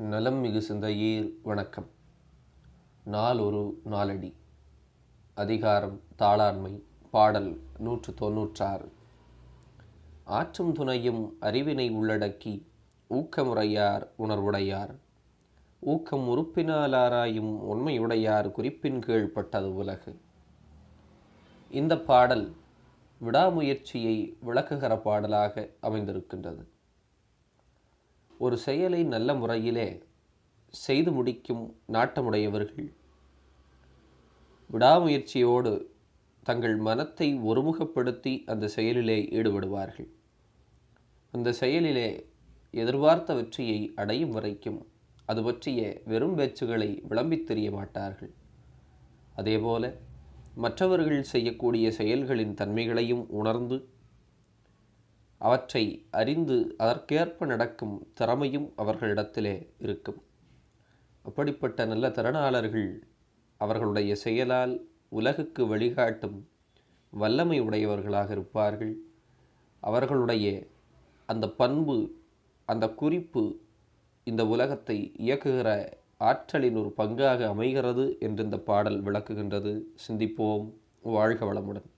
நலம் மிகு சிந்தையீர் வணக்கம். நாள் ஒரு நாளடி. அதிகாரம் தாளாண்மை பாடல் நூற்று தொன்னூற்றாறு. ஆற்றும் துணையும் அறிவினை உள்ளடக்கி ஊக்கமுறையார் உணர்வுடையார். ஊக்கம் உறுப்பினாலாராயும் உண்மையுடையார் குறிப்பின் கீழ்பட்டது உலகு. இந்த பாடல் விடாமுயற்சியை விளக்குகிற பாடலாக அமைந்திருக்கின்றது. ஒரு செயலை நல்ல முறையிலே செய்து முடிக்கும் நாட்டமுடையவர்கள் விடாமுயற்சியோடு தங்கள் மனத்தை ஒருமுகப்படுத்தி அந்த செயலிலே ஈடுபடுவார்கள். அந்த செயலிலே எதிர்பார்த்த வெற்றியை அடையும் வரைக்கும் அது பற்றிய வெறும் பேச்சுகளை விளம்பித் தெரிய மாட்டார்கள். அதேபோல மற்றவர்கள் செய்யக்கூடிய செயல்களின் தன்மைகளையும் உணர்ந்து அவற்றை அறிந்து அதற்கேற்ப நடக்கும் திறமையும் அவர்களிடத்திலே இருக்கும். அப்படிப்பட்ட நல்ல திறனாளர்கள் அவர்களுடைய செயலால் உலகுக்கு வழிகாட்டும் வல்லமை உடையவர்களாக இருப்பார்கள். அவர்களுடைய அந்த பண்பு அந்த குறிப்பு இந்த உலகத்தை இயக்குகிற ஆற்றலின் ஒரு பங்காக அமைகிறது என்று இந்த பாடல் விளக்குகின்றது. சிந்திப்போம். வாழ்க வளமுடன்.